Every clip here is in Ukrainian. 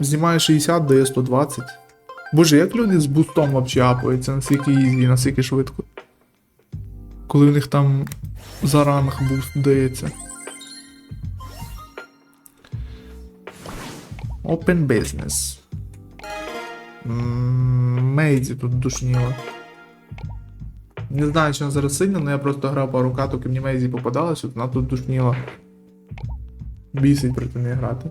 Знімає 60, дає 120. Боже, як люди з бустом вообще апаються, наскільки ізі, наскільки швидко. Коли в них там за ранг буст дається. Open business. М, Мейзі тут душніло. Не знаю, чи вона зараз сильна, але я просто грав пару каток і мені Мейзі попадалась, вона тут душніла. Бісить проти неї грати.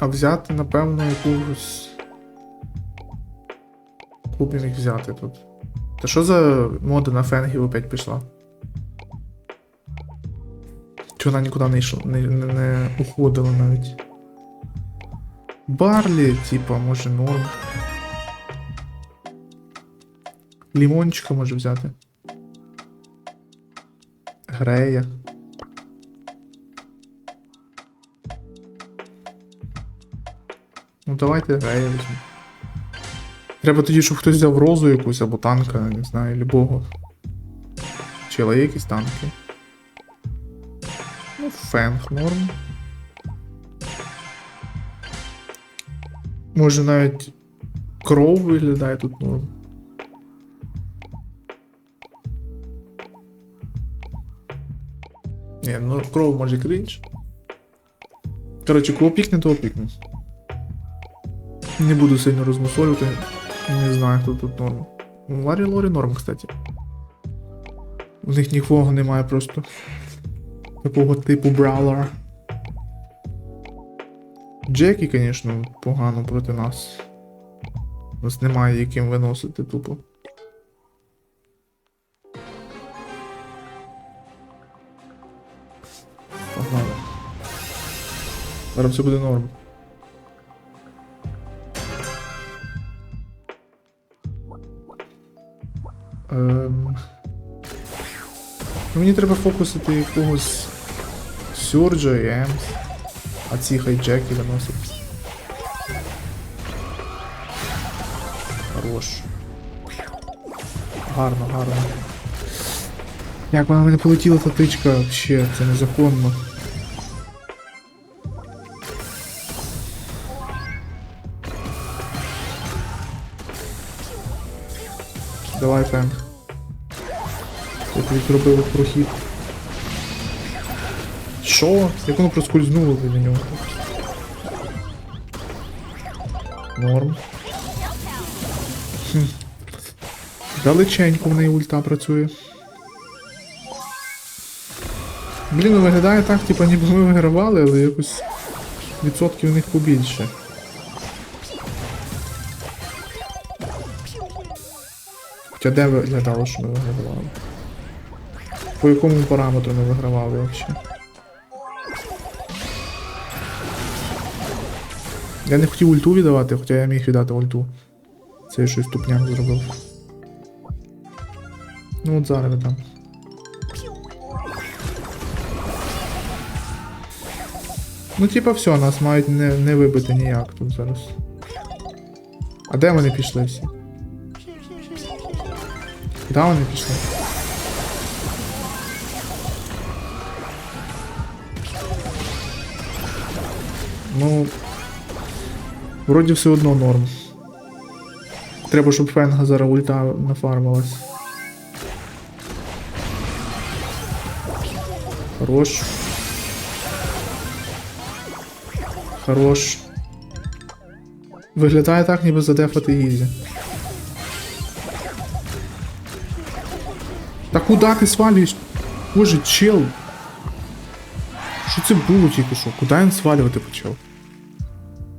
А взяти, напевно, якусь. Куб я міг взяти тут. Та що за мода на фенгів опять пішла? Чи вона нікуди не йшла, не, не, не уходила навіть. Барлі, типа, може норм. Лімончика може взяти. Грея. Давайте візьмемо. Треба тоді, щоб хтось взяв розу якусь або танка, не знаю, любого. Чи є якісь танки. Ну, фенг норм. Може навіть кров виглядає тут норм. Ні, ну кров може крінж. Коротше, кого пікне, того пікне. Не буду сильно розмусолювати. Не знаю, хто тут норм. Ну, Ларі Лорі норм, кстати. У них нікого немає просто. Такого типу браулера. Джекі, звісно, погано проти нас. У нас немає яким виносити тупо. Погнали. Зараз все буде норм. Ем... Ну, Мені треба фокусити якогось Сюрджа і Емс. А ці хайджеки виносять. Хорош. Гарно, гарно. Як вона мене полетіла та тичка, вообще, це незаконно. Давай, Фенг. Я тобі зробив прохід. Що? Як воно проскользнуло біля нього? Норм. Хм. Далеченько в неї ульта працює. Блін, ну виглядає так, типа ніби ми вигравали, але якось відсотків у них побільше. Хоча де виглядало, що ми вигравали? По якому параметру ми вигравали взагалі? Я не хотів ульту віддавати, хоча я міг віддати ульту. Це я щось тупняк зробив. Ну от зараз там. Ну, типа, все, нас мають не, не вибити ніяк тут зараз. А де вони пішли всі? Куди вони пішли? Ну. Вроді все одно норм. Треба, щоб фенга зараз ульта нафармилась. Хорош. Хорош. Виглядає так, ніби задефати Ізі. Та куди ти свалюєш? Боже, чел. Що це було тільки що? Куди він свалювати почав?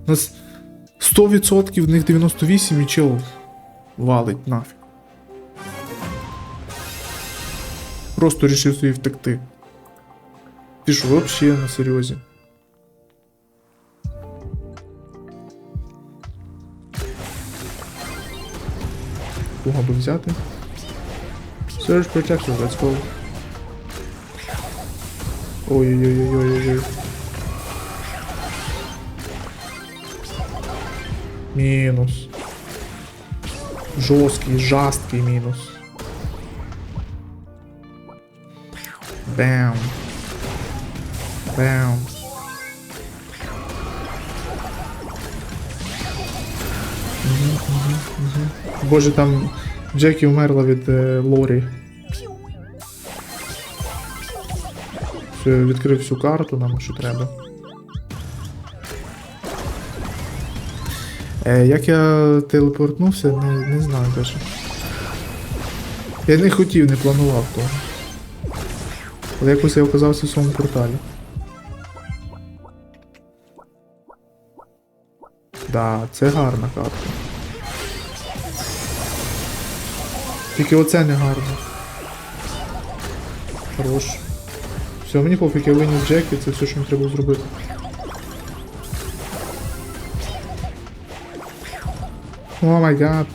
У нас 100% в них 98 і чел валить нафіг. Просто рішив собі втекти. Ти що, вообще на серйозі? Кого би взяти? Surge protection, let's go. Ой-ой-ой-ой-ой-ой. Мінус. Жорсткий, жорсткий минус. Бам. Бам. Боже, там Джекі умерла від е, Лорі. Відкрив всю карту, нам що треба. Е, як я телепортнувся, не, не знаю даже. Я не хотів, не планував того. Але якось я оказався в своєму порталі. Да, це гарна картка. Тільки оце не гарно. Хорош. Все, мені пофіг, я виніс Джекі, це все, що мені треба зробити. О май гад.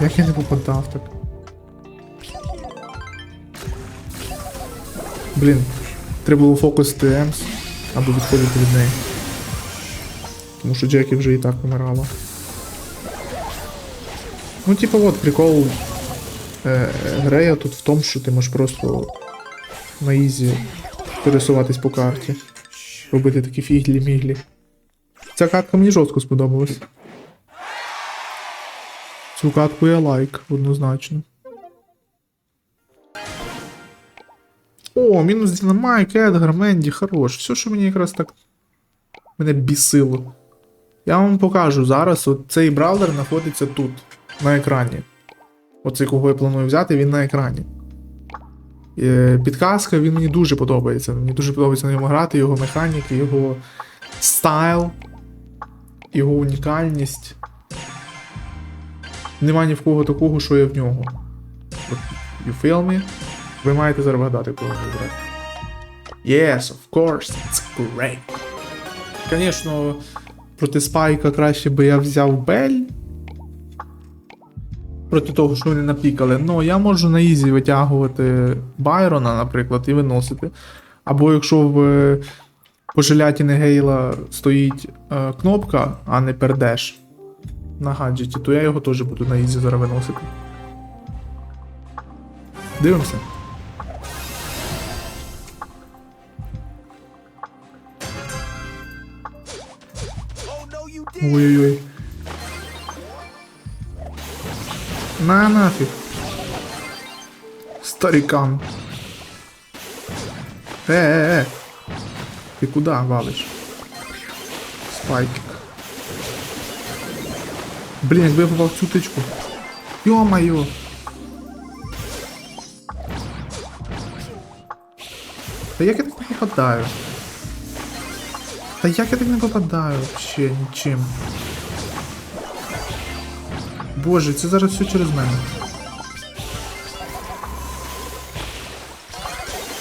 Як я не попадав так? Блін, треба було фокусити Емс, або відходити від неї. Тому що Джекі вже і так помирала. Ну, типа, от прикол е, Грея тут в тому, що ти можеш просто на ізі пересуватись по карті. Робити такі фіглі-міглі. Ця катка мені жорстко сподобалась. Цю катку я лайк, однозначно. О, мінус Дінамайк, Едгар, Менді, хорош. Все, що мені якраз так мене бісило. Я вам покажу зараз. От цей браузер знаходиться тут, на екрані. Оцей, кого я планую взяти, він на екрані. Е, Підказка, він мені дуже подобається. Мені дуже подобається на ньому грати, його механіки, його стайл, його унікальність. Нема ні в кого такого, що є в нього. You feel me? Ви маєте зараз вгадати, кого він грати. Yes, of course, it's great. Звісно, проти спайка краще би я взяв Бель. Проти того, що вони напікали. Ну, я можу на ізі витягувати Байрона, наприклад, і виносити. Або якщо в е, пожелятіни Гейла стоїть е, кнопка, а не пердеш на гаджеті, то я його теж буду на ізі зараз виносити. Дивимося. Ой-ой-ой. На нафиг. Старикан. Э-э-э. Ты куда валишь? Спайкик. Блін, якби я попав в цю тичку. Йо-моє. Та як я так не попадаю? Та як я так не попадаю вообще нічим? Боже, це зараз все через мене.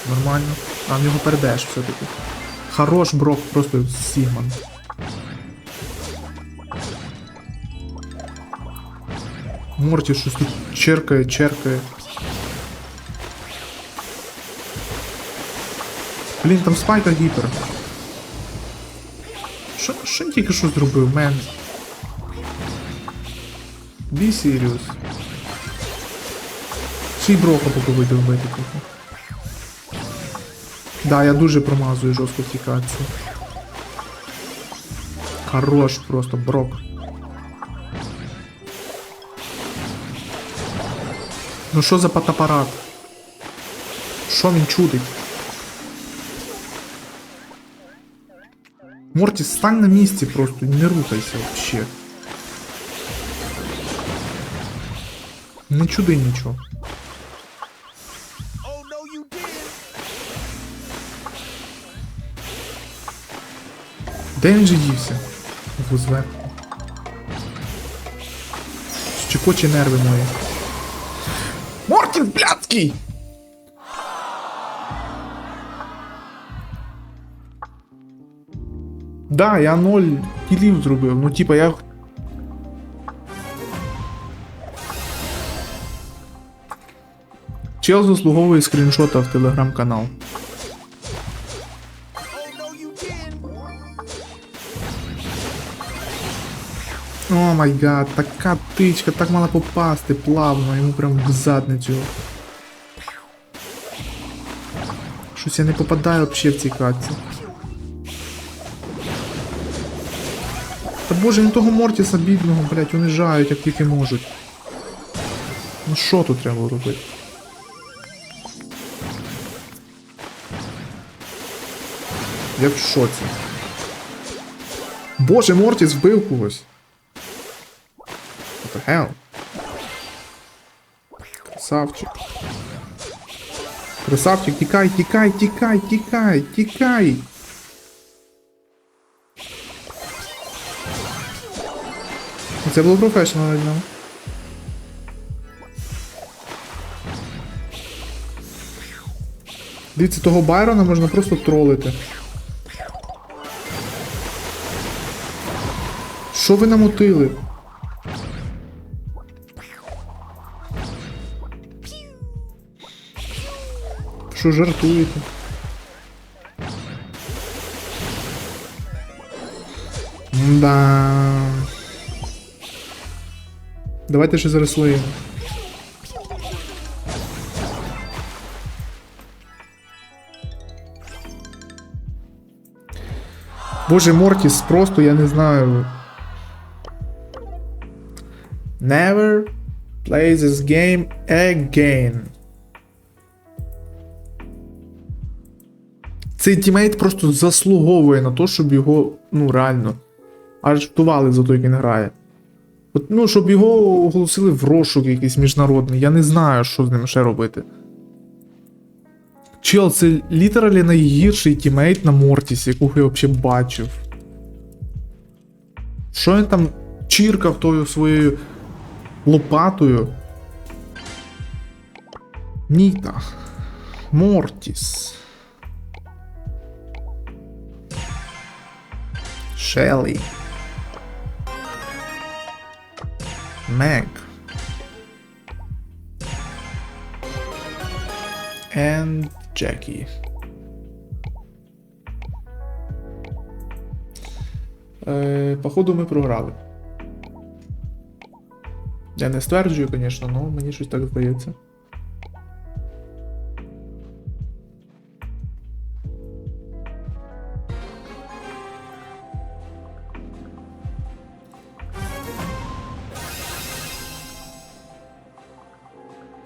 Нормально. А в нього передеш все-таки. Хорош брок, просто Сігман. Морті щось тут черкає, черкає. Блін, там спайка гіпер. Що, що тільки що зробив, мен? Be serious. Ще й брока попробуйте вбити трохи. Да, я дуже промазую цій катці. Хорош просто, брок. Ну що за патапарат? Що він чудить? Морті, стань на місці просто, не рухайся вообще. Не чуди нічого. Де він же дівся? Зверху. Щекоче нерви мої. Мортін блядський! Да, я ноль кілів зробив. Ну, типа, я. Чел заслуговує скріншота в телеграм-канал. О май гад, така тичка, так мала попасти плавно, йому прям в задницю. Щось я не попадаю взагалі в цій катці. Та боже, ну того Мортіса бідного, блядь, унижають, як тільки можуть. Ну що тут треба робити? Я в шоці. Боже, Мортіс вбив когось. What the hell? Красавчик. Красавчик, тікай, тікай, тікай, тікай, тікай. Це було професіонально від нього. Дивіться, того Байрона можна просто тролити. Що ви намутили? Що жартуєте? Да. Давайте ще зарисуємо. Боже, Мортіс, просто я не знаю. Never play this game again. Цей тімейт просто заслуговує на те, щоб його, ну реально, арештували за те, як він грає. От, ну, щоб його оголосили в розшук якийсь міжнародний. Я не знаю, що з ним ще робити. Чел, це літералі найгірший тімейт на Мортісі, якого я взагалі бачив. Що він там чіркав тою своєю лопатою? Ніта. Мортіс. Шеллі. Meg. And Jackie. Е, походу ми програли. Я не стверджую, звісно, але мені щось так здається.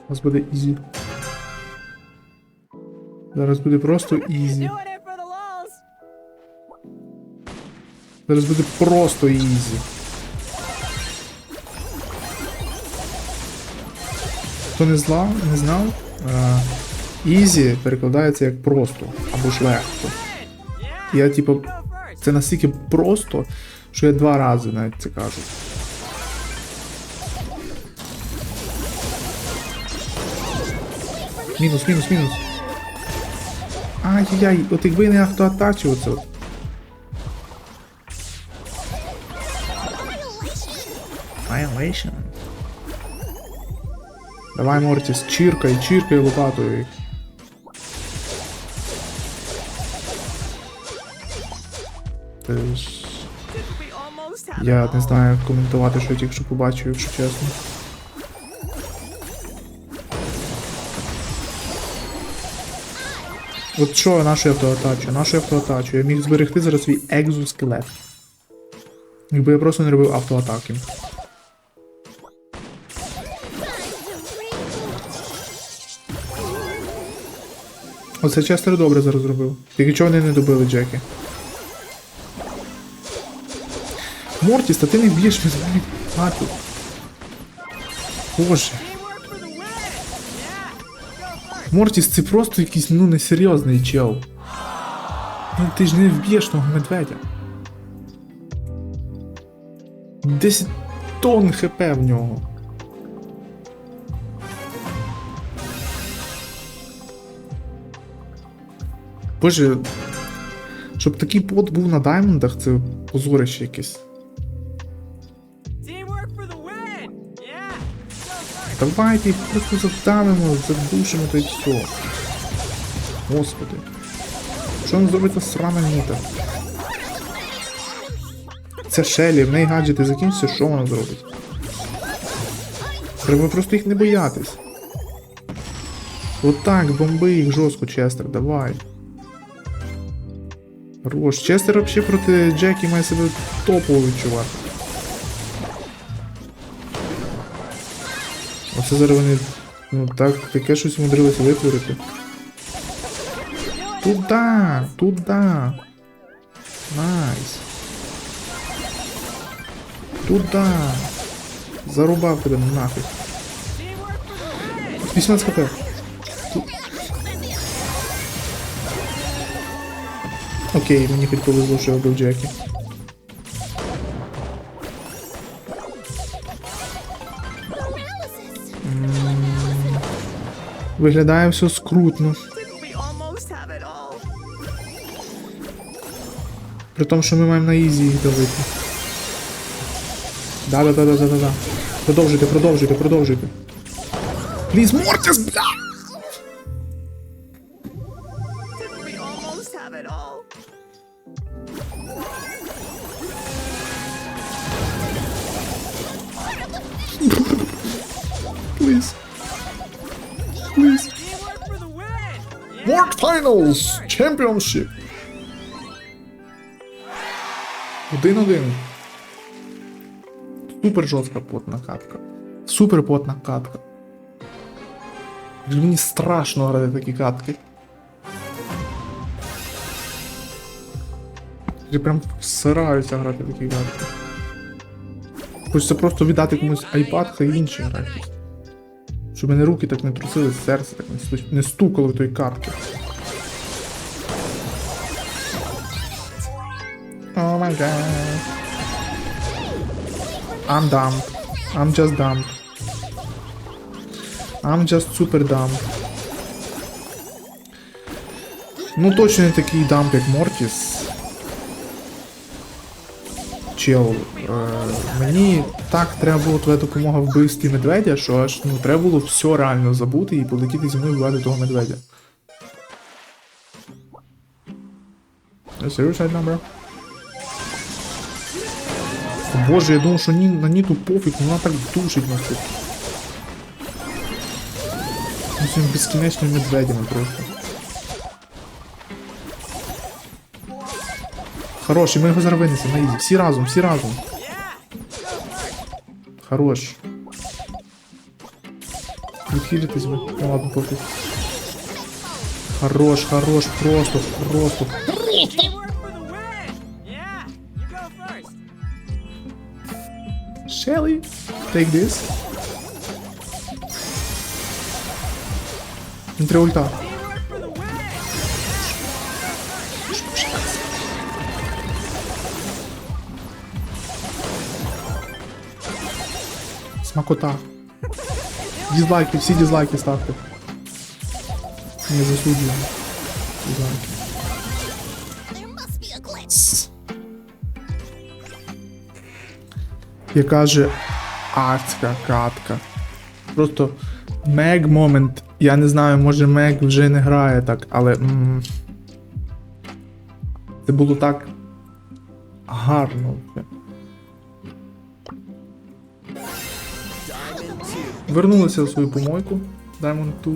У буде ізі. Зараз буде просто ізі. Зараз буде просто ізі. Хто не знав, не знав, е, ізі перекладається як просто або ж легко. Я типу, це настільки просто, що я два рази навіть це кажу. Мінус, мінус, мінус. Ай-яй-яй, от якби не автоатачив оце. Violation. Давай, Мортіс, чіркай, чіркай лопатою їх. Ти ж... We almost have Я не знаю, як коментувати, що я тільки що побачив, якщо чесно. От що нашу автоатачу? Нашу автоатачу. Я міг зберегти зараз свій екзоскелет. Якби я просто не робив автоатаки. Оце Честер добре зараз зробив. Тільки чого вони не добили Джекі. Мортіс, та ти не б'єш від хату. Боже. Мортіс, це просто якийсь ну несерйозний чел. Ну ти ж не вб'єш того медведя. 10 тонн хп в нього. Боже, щоб такий пот був на даймондах, це позорище якесь. Давайте їх просто задавимо, задушимо та й все. Господи. Що нам зробить та срана ніта? Це Шелі, в неї гаджети закінчаться, що вона зробить? Треба просто їх не боятись. Отак, бомби їх жорстко, Честер, давай. Хорош. Честер взагалі проти Джекі має себе топово відчувати. Оце зараз вони. Ну так, таке щось умудрилися витворити. Туда! Туда! Найс! Туда! Зарубав тебе нахуй. Teamwork for the win! 18 хп. Окей, мені хоч повезло, що я вбив Джекі. Виглядає все скрутно. При тому, що ми маємо на ізі їх давити. Да, да, да, да, да, да, да. Продовжуйте, продовжуйте, продовжуйте. Пліз Мортіс, бля! Finals Championship. Один-один. Супер жорстка потна катка. Супер потна катка. Мені страшно грати такі катки. Я прям всираюся грати такі катки. Хочеться просто віддати комусь iPad, хай інші грають. Щоб мене руки так не трусили, серце так не, стукало в той картки. О май гад. I'm dumb. I'm just dumb. I'm just super dumb. Ну точно не такий дамп, як Мортіс. Чел, е, мені так треба було твоя допомога в вбивстві медведя, що аж ну треба було все реально забути і полетіти зі мною вбивати того медведя. Serious right? Боже, я думав, що ні, на Ніту пофіг, ну вона так душить нас тут. Ну, цими безкінечними медведями просто. Хороший, ми його зараз винесемо на ізі. Всі разом, всі разом. Хорош. Відхилитись ви. Ну ладно, пофіг. Хорош, хорош, просто, просто. Shelly, take this. Треба ульта. Смакота. Дизлайки, всі дизлайки ставте. Не засуджуємо. Дизлайки. Яка же адська катка. Просто Мег момент. Я не знаю, може Мег вже не грає так, але. м, Це було так гарно. Вернулися в свою помойку. Diamond 2.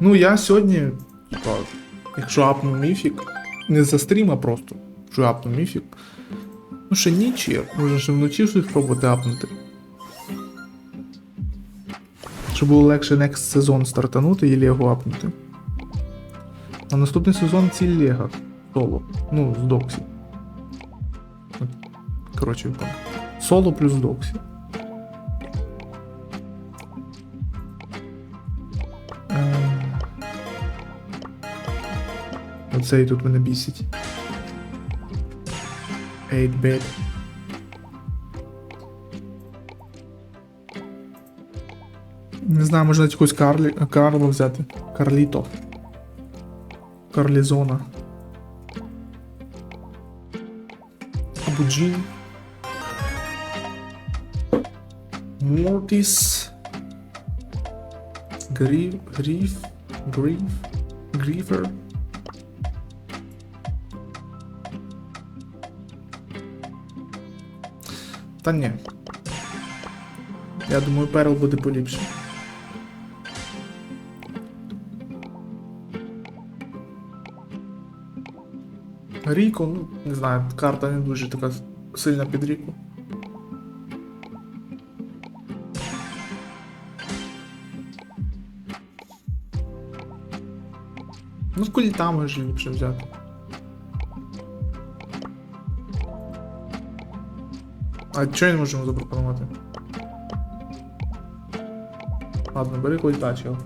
Ну, я сьогодні, якщо апну міфік, не за стрім, а просто, що апну міфік. Ну, ще ніч є, може ще вночі щось спробувати апнути. Щоб було легше next сезон стартанути і Лего апнути. А наступний сезон ці Лего. Соло. Ну, з Доксі. Коротше. Соло плюс Доксі. Ем. Оцей тут мене бісить. 8-bit. Не знаю, можна якусь Карлі... Карло взяти. Карліто. Карлізона. Або Джін. Мортіс. Гріф. Гріф. Гріф. Гріфер. Та ні. Я думаю, перл буде поліпше. Ріко, ну, не знаю, карта не дуже така сильна під Ріку. Ну, культа може ліпше взяти. А що не можемо запропонувати? Ладно, бери культа, чел.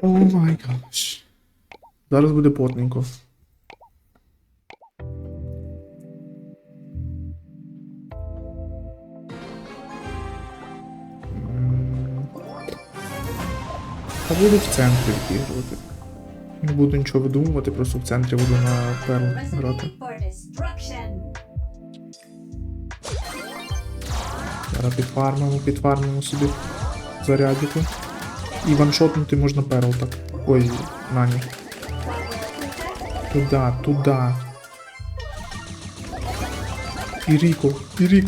О май гаш. Зараз буде потненько. Та буду в центрі відігрувати. Не буду нічого видумувати, просто в центрі буду на перл грати. Зараз підфармимо, підфармимо собі зарядіку. І ваншотнути можна перл так. Ой, нані. Туда, туда. І Ріко, і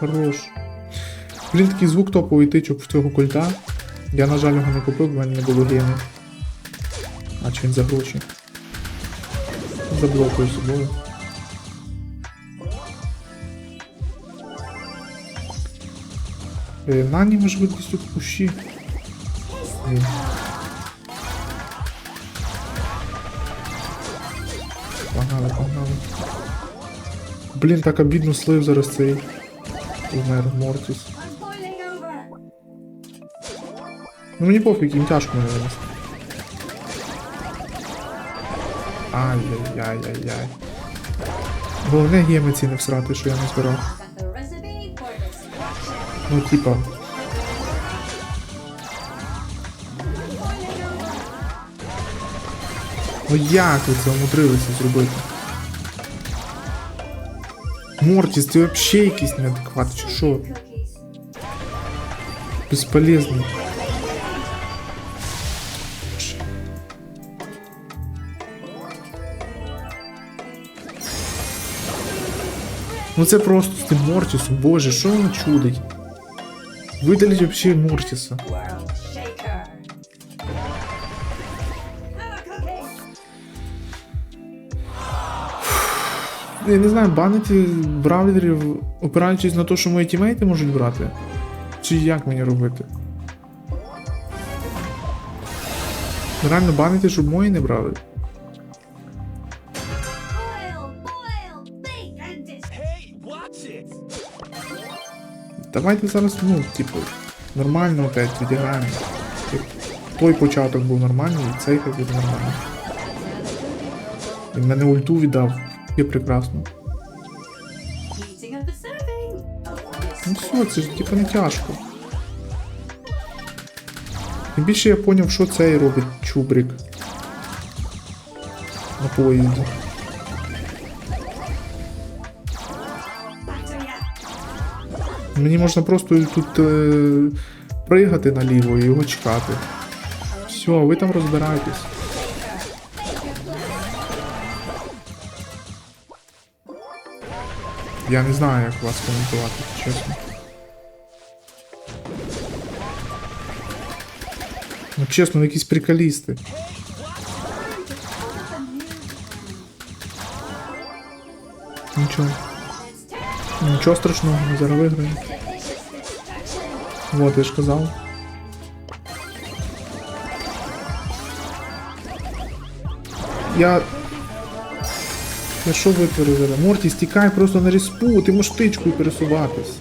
хорош. Блін, такий звук топовий тичок в цього кольта. Я, на жаль, його не купив, в мене не було гени. А чи він за гроші? Заблокую собою. Е, Нані десь тут кущі. Погнали, погнали. Блін, так обідно слив зараз цей. Умер Мортіс. Ну мені пофіг, їм тяжко мене винести. Ай-яй-яй-яй-яй. Головне геми ці не всрати, що я не збирав. Ну, типа. Ну як ви це умудрилися зробити? Мортіс, ти вообще якийсь неадекват, чи що? Cookies. Ну це просто з тим Мортісом, боже, що він чудить? Видаліть вообще Мортіса. Я не знаю, банити бравлерів, опираючись на те, що мої тімейти можуть брати. Чи як мені робити? Реально банити, щоб мої не брали. Давайте зараз, ну, типу, нормально опять відіграємо. Той початок був нормальний, і цей хай буде нормальний. Він мене ульту віддав. І прекрасно. Ну все, це ж типу не тяжко. Тим більше я поняв, що цей робить чубрик. На поїзді. Мені можна просто тут е, пригати наліво і його чекати. Все, ви там розбирайтесь. Я не знаю, як вас коментувати, чесно. Ну чесно, ви якісь приколісти. Нічого. Нічого страшного, ми зараз виграємо. Вот, я ж казав. Я. Я що витворив зараз? Морті, стікай просто на респу, ти можеш птичкою пересуватись.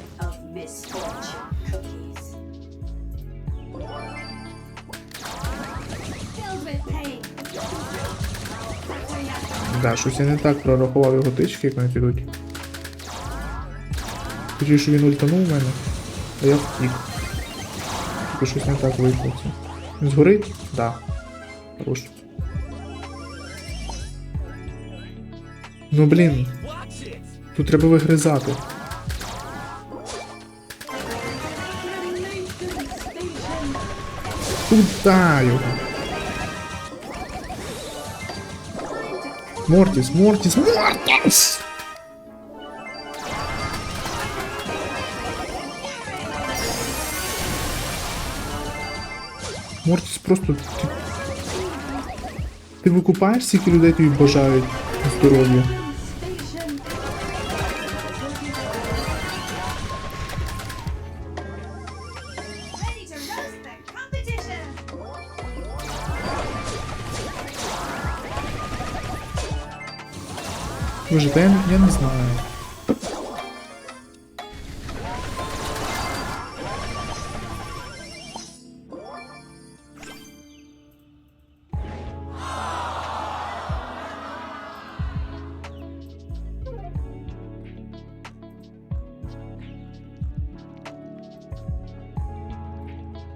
Да, щось я не так прорахував його тички, як вони підуть. Хотів, що він ультанув у мене, а я втік. Тільки щось не так вийшло. Він згорить? Да. Хорош. Ну блін, тут треба вигризати. Туда його. Мортіс, Мортіс, Мортіс! Мортіс просто. Ти, ти викупаєш, скільки людей тобі бажають здоров'я. Station. Ready to roast the competition. Боже, та я, я не знаю.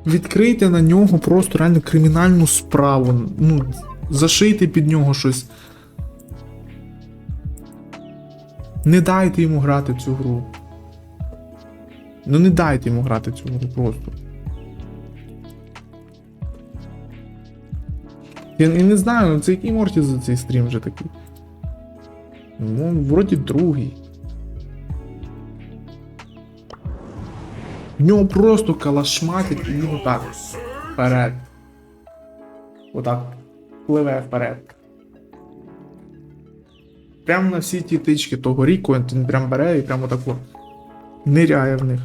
Відкрийте на нього просто реально кримінальну справу. Ну, зашийте під нього щось. Не дайте йому грати цю гру. Ну не дайте йому грати цю гру просто. Я, я не знаю, ну це який Морті за цей стрім вже такий. Ну, вроді другий. Нього просто калашматить і він отак. Вперед. Отак. Пливе вперед. Прямо на всі ті тички того ріку, він прям бере і прямо тако ниряє в них.